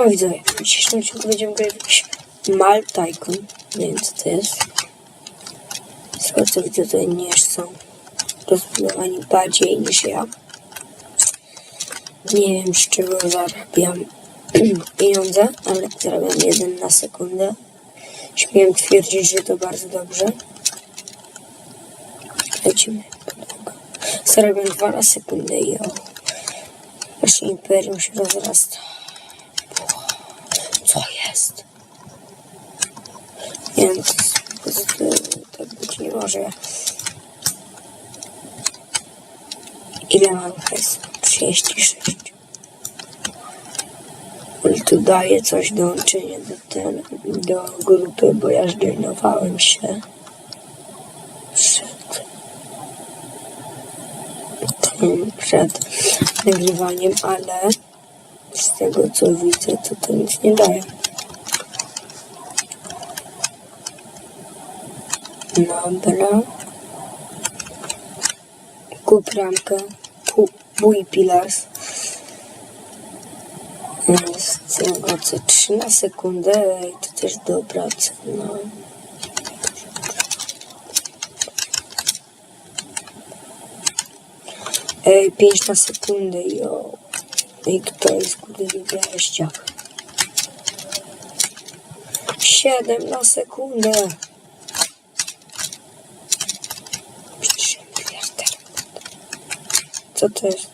No widzowie, w dzisiejszym odcinku będziemy grać jakiś Mal Tycoon. Nie wiem co to jest. Z tego co widzę tutaj nie są rozbudowani bardziej niż ja. Nie wiem z czego zarabiam pieniądze, ale zarabiam jeden na sekundę. Śmiem twierdzić, że to bardzo dobrze. Lecimy. Zarabiam dwa na sekundę i o. Nasze imperium się rozrasta. Jest? Więc tak być nie może. Ile mam hajsu? 36. Ale tu daję coś dołączenia do, ten, do grupy, bo ja zdoinowałem się przed nagrywaniem, ale z tego co widzę, to to nic nie daje. Dobra. Kup ramkę. Kup bój pillars. Z co 3 na sekundę i to też dobra cena. Ej, 5 na sekundę, jo. I kto jest kurde wieściach? 7 na sekundę. Trzy miliardy. Co to jest?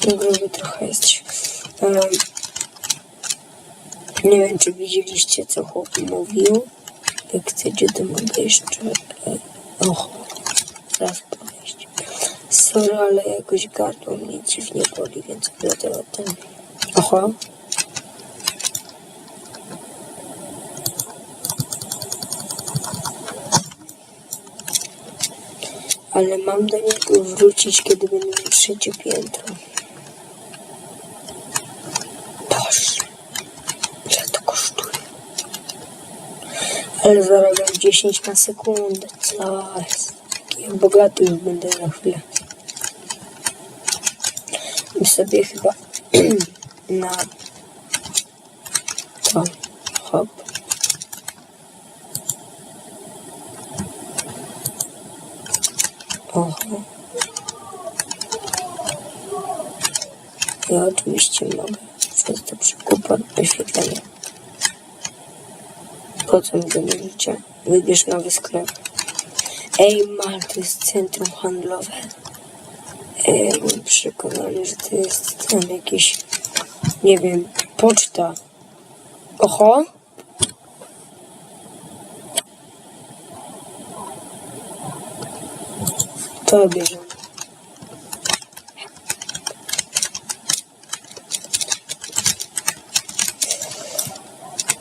Gruby trochę jest. Um, nie wiem, czy widzieliście, co chłop mówił. Jak chcecie, to mogę jeszcze... E, och, zaraz podejść. Sorry, ale jakoś gardło mnie dziwnie boli, więc będę o tym... Ale mam do niego wrócić, kiedy będę miał trzecie piętro. Boże, ile to kosztuje? Ale zarabiam 10 na sekundę. Co jest? Ja bogaty już będę na chwilę. I sobie chyba na to hop. Oho. Ja oczywiście mogę przez to przekupa wyświetlenia. Po co mi to życia? Wybierz nowy sklep. Ej, mal, to jest centrum handlowe. Ej, byłem przekonany, że to jest tam jakieś, nie wiem, poczta. Oho. To bierzemy.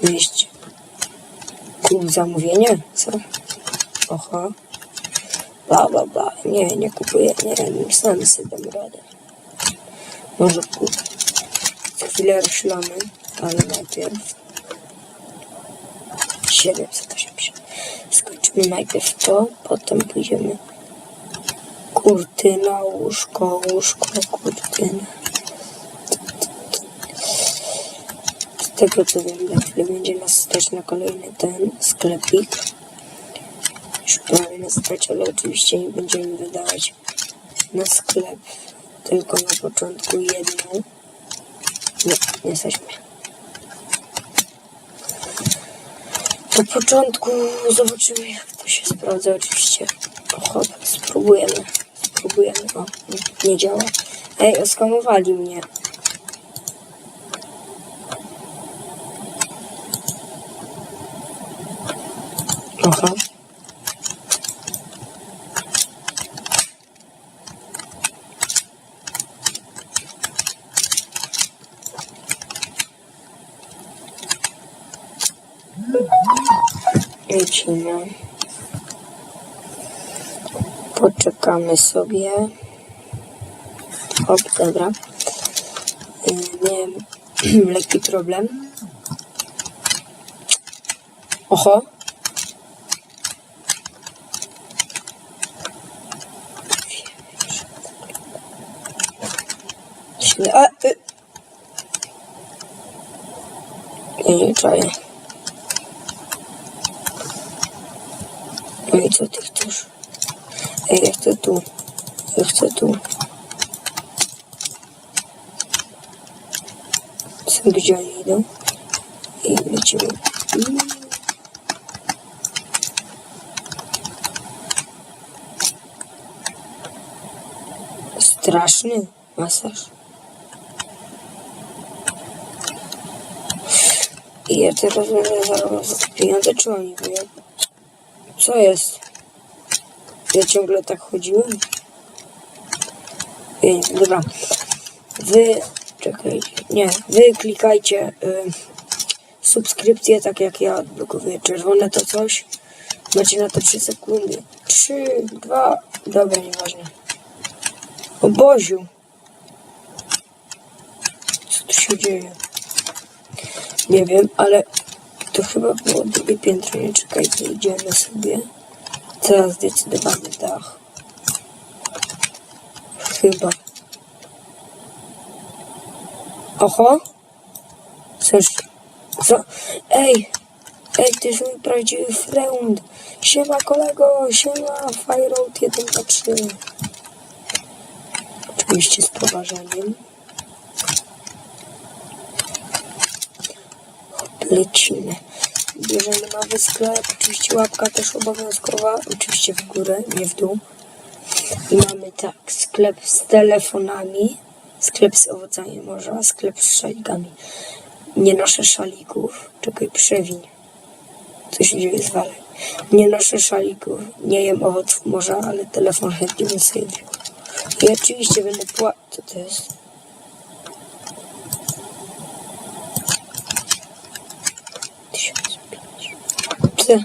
Dwieście. Kup zamówienie? Co? Oho. Bla, bla, bla. Nie, nie kupuję. Nie, sam sobie dam radę. Może kup. Chwilę rozślamy, ale najpierw 780. Skończymy najpierw to, potem pójdziemy kurtyna, łóżko, łóżko, kurtyna. Z tego co wiem, za będzie nas stać na kolejny ten sklepik. Już prawie nas stać, ale oczywiście nie będziemy wydawać na sklep, tylko na początku jedną. Nie, nie jesteśmy. Po początku zobaczymy jak to się sprawdza oczywiście. Hop, spróbujemy. Spróbujemy. O, nie, nie działa. Ej, oskamowali mnie. Aha. Lecimy. Poczekamy sobie. Hop, dobra. Y, miałem lekki problem. Oho. Nie, a, y. Nie, nie, czaję. No i co Ej, ja chcę tu. Ja chcę tu. Co, gdzie oni idą? I lecimy. Straszny masaż. I ja teraz będę zaraz pieniądze, czy oni? Co jest? Ja ciągle tak chodziłem? Dobra. Wy, czekajcie, nie, wy klikajcie y, subskrypcję, tak jak ja odblokowuję czerwone to coś. Macie na to 3 sekundy. 3, 2, dobra, nieważne. O Boziu. Co tu się dzieje? Nie wiem, ale to chyba było drugie piętro. Nie czekajcie, idziemy sobie. Teraz zdecydowany dach. Chyba. Oho. Coś. Co? Ej! Ej, ty jest mój prawdziwy friend. Siema kolego, siema Fire Road 1, 2, 3. Oczywiście z poważaniem. Lecimy. Bierzemy nowy sklep. Oczywiście łapka też obowiązkowa. Oczywiście w górę, nie w dół. I mamy tak, sklep z telefonami, sklep z owocami morza, sklep z szalikami. Nie noszę szalików. Czekaj, przewiń. Co się dzieje z walem? Nie noszę szalików. Nie jem owoców morza, ale telefon chętnie bym sobie. I oczywiście będę pła... Co to jest? Co?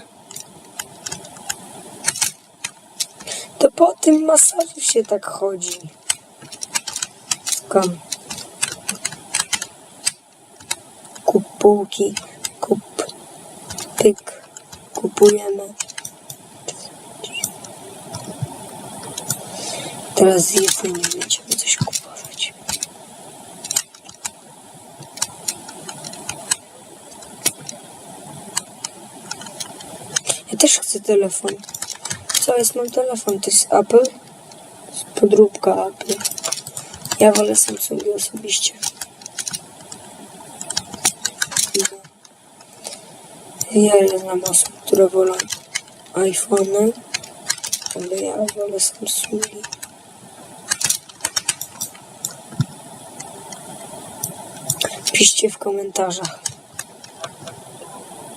To po tym masażu się tak chodzi. Skąd? Kup półki, kup pyk, kupujemy. Teraz z jedzenia będziemy coś kupować. Ja też chcę telefon. Co jest? Mam telefon. To jest Apple? Jest podróbka Apple. Ja wolę Samsungi osobiście. Ja nie znam osób, które wolą iPhone, ale ja wolę Samsungi. Piszcie w komentarzach,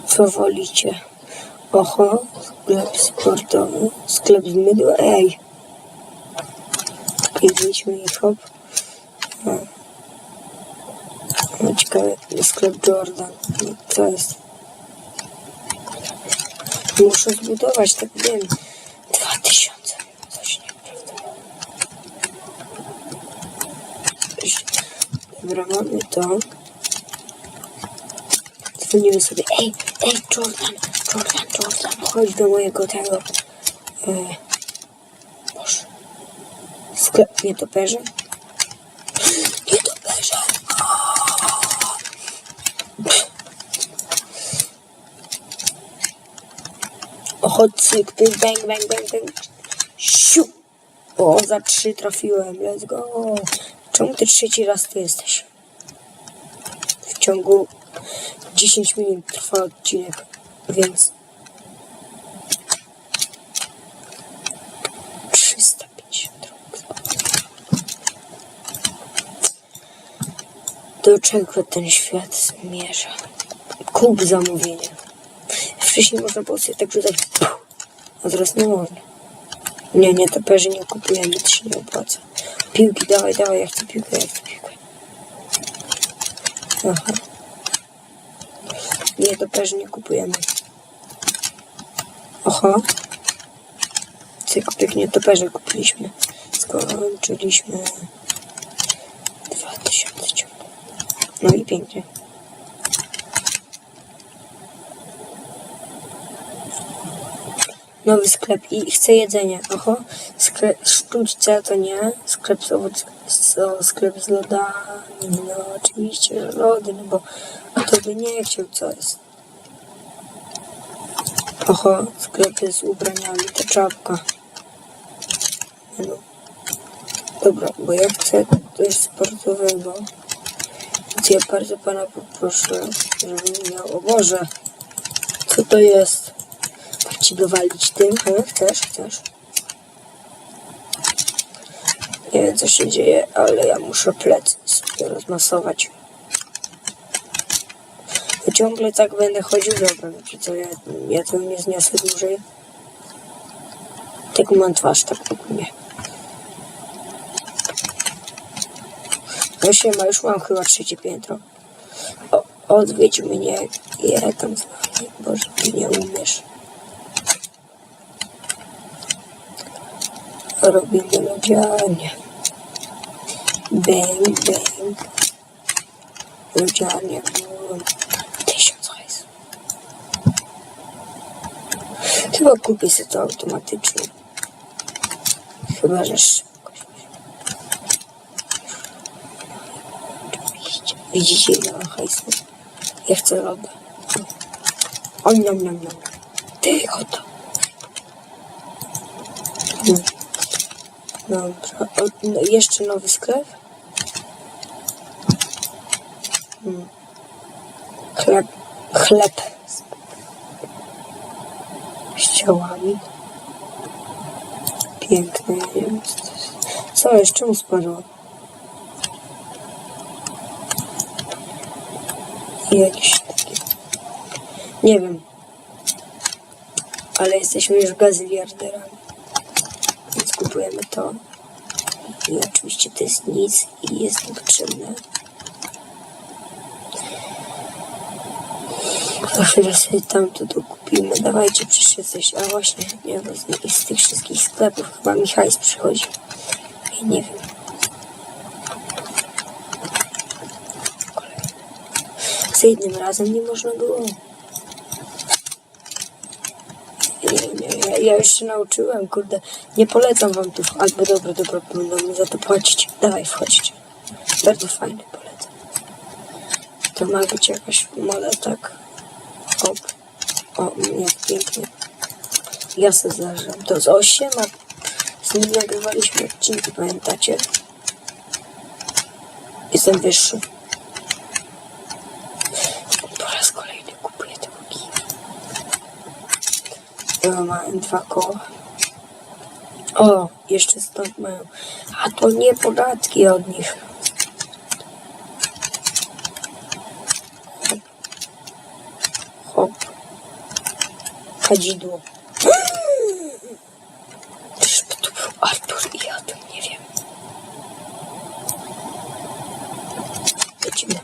co wolicie. Oho, sklep sportowy, sklep z mydła, ej. Wyjdźmy i hop. No. No ciekawe, sklep Jordan. No, Co jest? Muszę zbudować, tak wiem. Dwa tysiące. Coś nieprawda. Dobra, mamy to. Dzwonimy sobie. Ej, ej, Jordan, Jordan, Jordan, chodź do mojego tego. E, Boże. Sklep nietoperze. Nietoperze. Oho, cyk, pyk, bang, bang, bang, bang. Siu. O, za trzy trafiłem. Let's go. Czemu ty trzeci raz tu jesteś? W ciągu 10 minut trwa odcinek, więc 350 rok. Do czego ten świat zmierza? Kup zamówienia. Wcześniej można było sobie tak rzucać, a teraz nie można. Nie, nie, toperzy nie kupujemy, to się nie opłaca. Piłki, dawaj, dawaj, ja chcę piłkę, ja chcę piłkę. Aha. Nie, toperzy nie kupujemy. Oho. Cyk, pyk, nie, toperze kupiliśmy. Skończyliśmy 2000 ciągle. No i pięknie. Nowy sklep i chcę jedzenie. Oho, sklep sztućce to nie. Sklep z owoc... Co, sklep z lodami. No oczywiście, że lody, no bo kto by nie chciał, co jest. Oho, sklepy z ubraniami, ta czapka. No. Dobra, bo ja chcę coś sportowego. Więc ja bardzo pana poproszę, żeby miał... O Boże! Co to jest? Tak ci dowalić tym? Ale chcesz, chcesz? Nie wiem co się dzieje, ale ja muszę plecy sobie rozmasować. Ciągle tak będę chodził, dobra, wiecie co, ja, ja to nie zniosę dłużej. Tak mam twarz, tak ogólnie. No się ma, już mam chyba trzecie piętro. O, odwiedź mnie, ja tam z wami, Boże, ty nie umiesz. Robimy lodziarnię. Bang, bang. Lodziarnia, bum. Tysiąc hajs. Chyba kupię sobie to automatycznie. Chyba, że szybko. Oczywiście. Widzicie ile mam hajsu? Ja chcę loda. O, niam, niam, niam. Ty, oto. Hmm. Dobra. O, no, jeszcze nowy sklep? Hmm. Chleb. Chleb. Z ciałami. Piękne, jest. Co jest? Czemu spadło? Jakiś taki... Nie wiem. Ale jesteśmy już gazyliarderami. Więc kupujemy to. I oczywiście to jest nic i jest niepotrzebne. Chwilę sobie tamto dokupimy. Dawajcie, przecież jesteś... A właśnie, nie, bo z, tych wszystkich sklepów chyba mi przychodzi. I nie wiem. Za jednym razem nie można było. Ja, ja już się nauczyłem, kurde. Nie polecam wam tu, albo dobra, dobra, będą mi za to płacić. Dawaj, wchodźcie. Bardzo fajny polecam. To ma być jakaś moda, tak. Hop. O, jak pięknie. Ja sobie zdarzam. To z 8, a z nim nagrywaliśmy odcinki, pamiętacie? Jestem wyższy. Po raz kolejny kupuję tego. Ja mam dwa koła. O, jeszcze stąd mają. A to nie podatki od nich. Był Artur i ja o tym nie wiem. Lecimy.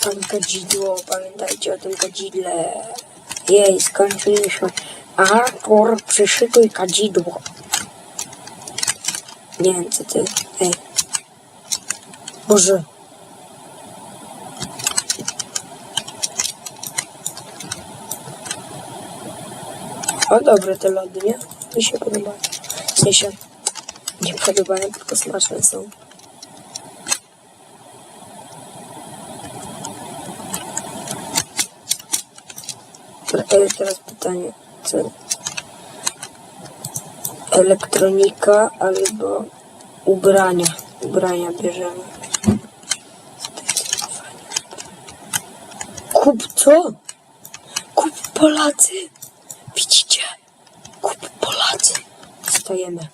Tam kadzidło, pamiętajcie o tym kadzidle. Jej, skończyliśmy. Artur, przyszykuj kadzidło. Nie wiem, co ty. Ej. Boże. O, dobre te lody, nie? Mi się podobają. W sensie, nie podobają, tylko smaczne są. Teraz pytanie, co? Elektronika albo ubrania. Ubrania bierzemy. Kup co? Kup Polacy! Widzicie? Kup Polacy! Stajemy.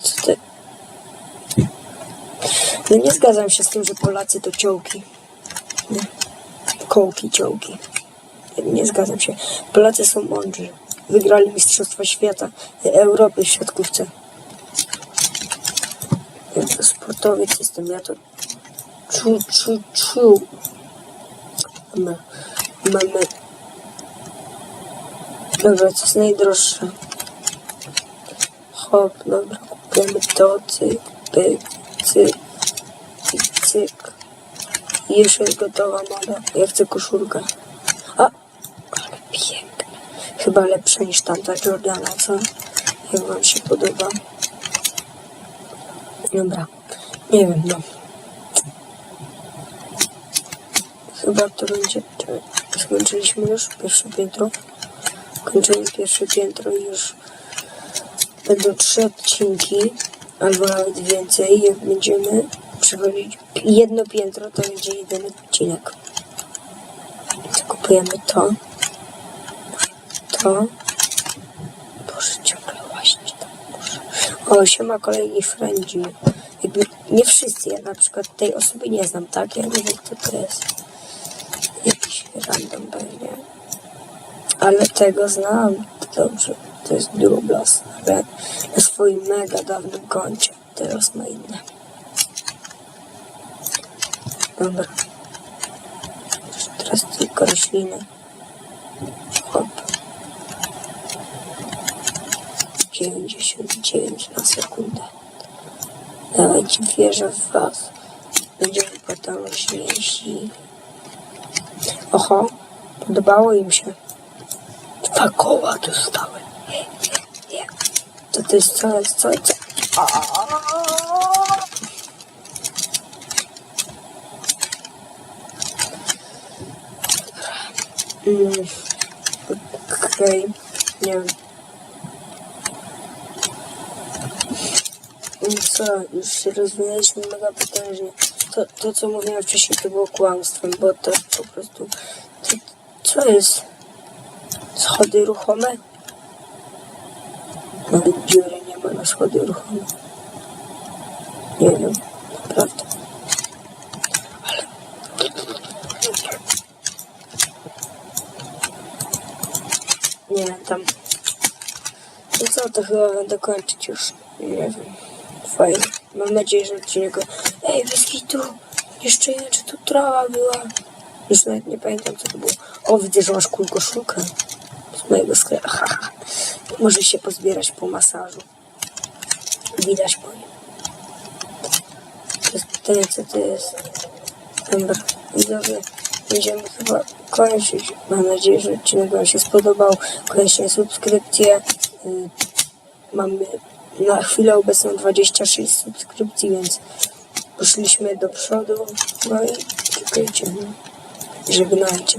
Co ty? No nie zgadzam się z tym, że Polacy to ciołki. Nie. Kołki, ciołki. Nie, zgadzam się. Polacy są mądrzy. Wygrali Mistrzostwa Świata, Europy w siatkówce. Sportowiec jestem, ja to czu, czu, czu. Mamy, mamy. Dobra, co jest najdroższe? Hop, dobra, Kupujemy to, cyk, pyk, cyk cyk. I jeszcze jest gotowa moda. Ja chcę koszulkę. A, ale piękna. Chyba lepsza niż tamta Jordana, co? Jak wam się podoba? Dobra. Nie wiem, no. Chyba to będzie... czy- Skończyliśmy już pierwsze piętro. Kończymy pierwsze piętro i już będą trzy odcinki, albo nawet więcej. Jak będziemy przechodzić jedno piętro, to będzie jeden odcinek. Kupujemy to. To. Boże, ciągle właśnie tam muszę. O, siema kolejni friendzi. Jakby nie wszyscy, ja na przykład tej osoby nie znam, tak? Ja nie wiem kto to jest. Jakiś random pewnie. Ale tego znam. Dobrze. To jest Duroblas. Ale na swoim mega dawnym koncie. Teraz ma inne. Dobra. Teraz tylko rośliny. 99 na sekundę. Dawajcie wierzę w was. Będziemy potem roślinsi. Oho, podobało im się. Dwa koła dostały. Nie. To to jest co, co, co? Okej, nie wiem. No co, już się rozwinęliśmy mega potężnie. To, to co mówiłem wcześniej, to było kłamstwem, bo to po prostu... To, co jest? Schody ruchome? Nawet dziury nie ma na schody ruchome. Nie wiem, naprawdę. Nie wiem, tam... No co, to chyba będę kończyć już. Nie wiem. Fajnie. Mam nadzieję, że odcinek... Ej, wyski tu! Jeszcze nie czy tu trawa była. Już nawet nie pamiętam, co to było. O, widzę, że masz cool koszulkę. Z mojego sklepu. Haha. Może się pozbierać po masażu. Widać po nim. To jest pytanie, co to jest. Dobra, widzowie, będziemy chyba kończyć. Mam nadzieję, że odcinek Wam się spodobał. Koniecznie subskrypcje. Y, Mamy na chwilę obecną 26 subskrypcji, więc poszliśmy do przodu. No i czekajcie, no. żegnajcie.